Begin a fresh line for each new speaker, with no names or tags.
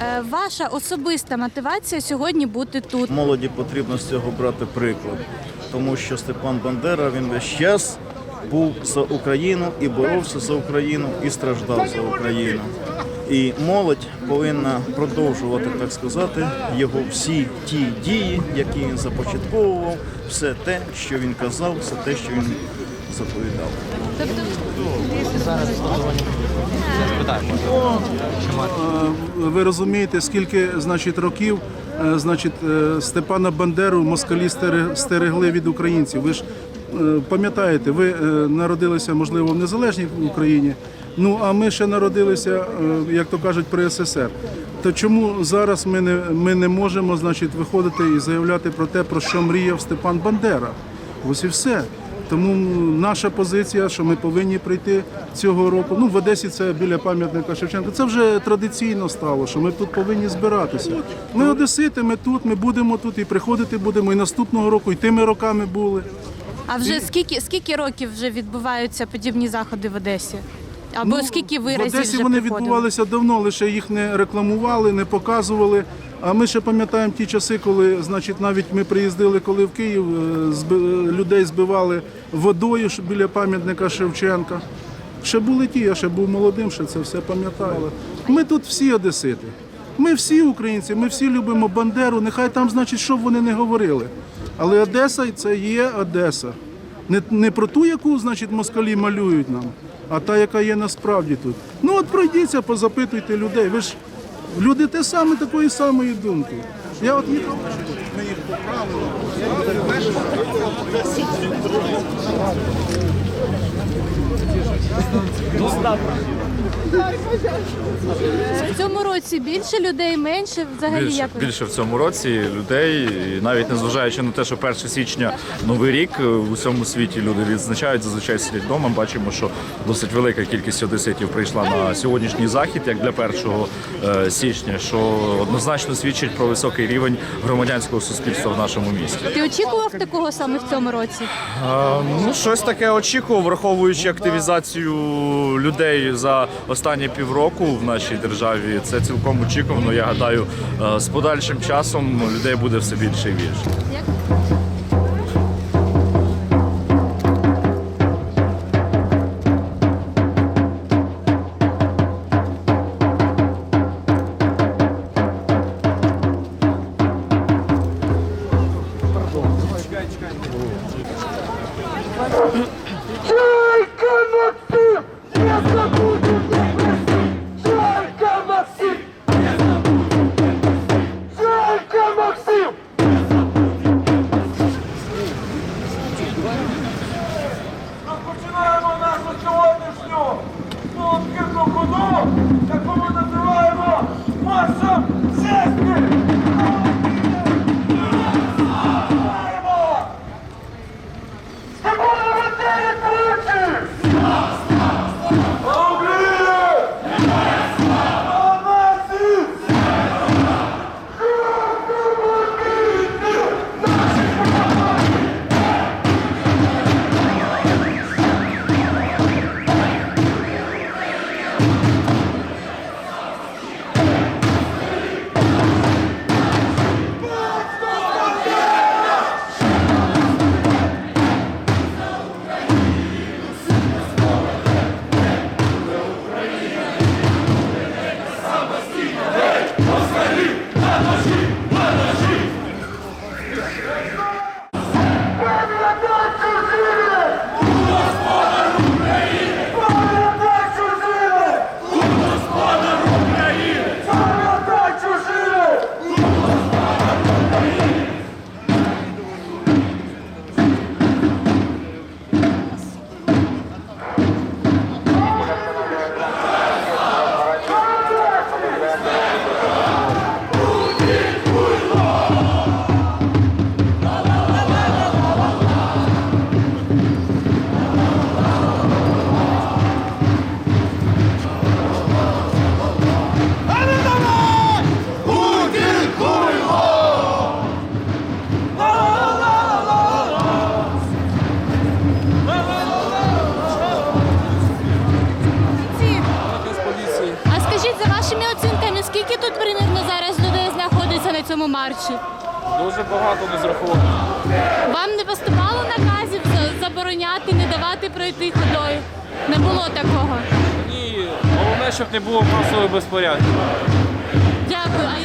Е, ваша особиста мотивація сьогодні бути тут.
Молоді потрібно з цього брати приклад, тому що Степан Бандера він весь час був за Україну і боровся за Україну, і страждав за Україну. І молодь повинна продовжувати так сказати його всі ті дії, які він започатковував, все те, що він казав, все те, що він заповідав.
Е, Ви розумієте, скільки значить років е, значить, е, Степана Бандеру москалі стерегли від українців. Ви ж е, пам'ятаєте, ви народилися, можливо, в незалежній Україні. Ну а ми ще народилися, як то кажуть, при СССР. То чому зараз ми не, ми не можемо значить, виходити і заявляти про те, про що мріяв Степан Бандера? Ось і все. Тому наша позиція, що ми повинні прийти цього року. Ну в Одесі це біля пам'ятника Шевченка. Це вже традиційно стало, що ми тут повинні збиратися. Ми одесити, ми тут, ми будемо тут і приходити будемо. І наступного року, і тими роками були.
А вже скільки скільки років вже відбуваються подібні заходи в Одесі? Або скільки ви
Ну, в
разів
Одесі
вже
вони
приходили?
відбувалися давно, лише їх не рекламували, не показували. А ми ще пам'ятаємо ті часи, коли, значить, навіть ми приїздили, коли в Київ е, людей збивали водою біля пам'ятника Шевченка. Ще були ті, я ще був молодим, ще це все пам'ятаю. Ми тут всі одесити. Ми всі українці, ми всі любимо Бандеру. Нехай там, значить, що б вони не говорили. Але Одеса це є Одеса. Не, не про ту, яку, значить, москалі малюють нам, а та, яка є насправді тут. Ну от пройдіться, позапитуйте людей. Ви ж люди те саме такої самої думки. Я от їх поправили.
В цьому році більше людей, менше взагалі
Більше,
як
більше в цьому році людей, і навіть незважаючи на те, що 1 січня новий рік е, у всьому світі люди відзначають, зазвичай сидять вдома. Бачимо, що досить велика кількість одеситів прийшла на сьогоднішній захід, як для 1 е, січня, що однозначно свідчить про високий рівень громадянського суспільства в нашому місті.
Ти очікував такого саме в цьому році?
Е, Ну, щось таке очікував, враховуючи активізацію людей за останні півроку в нашій державі. Це цілком очікувано. Я гадаю, е, з подальшим часом людей буде все більше і більше.
Розпочинаємо нашу сьогоднішню молодкину ходу, яку ми називаємо маршем честі!
Тут примірно зараз людей знаходиться на цьому марші?
Дуже багато не зраховано.
Вам не поступало наказів забороняти, не давати пройти ходою? Не було такого.
Ні, головне, щоб не було масової безпорядки.
Дякую. А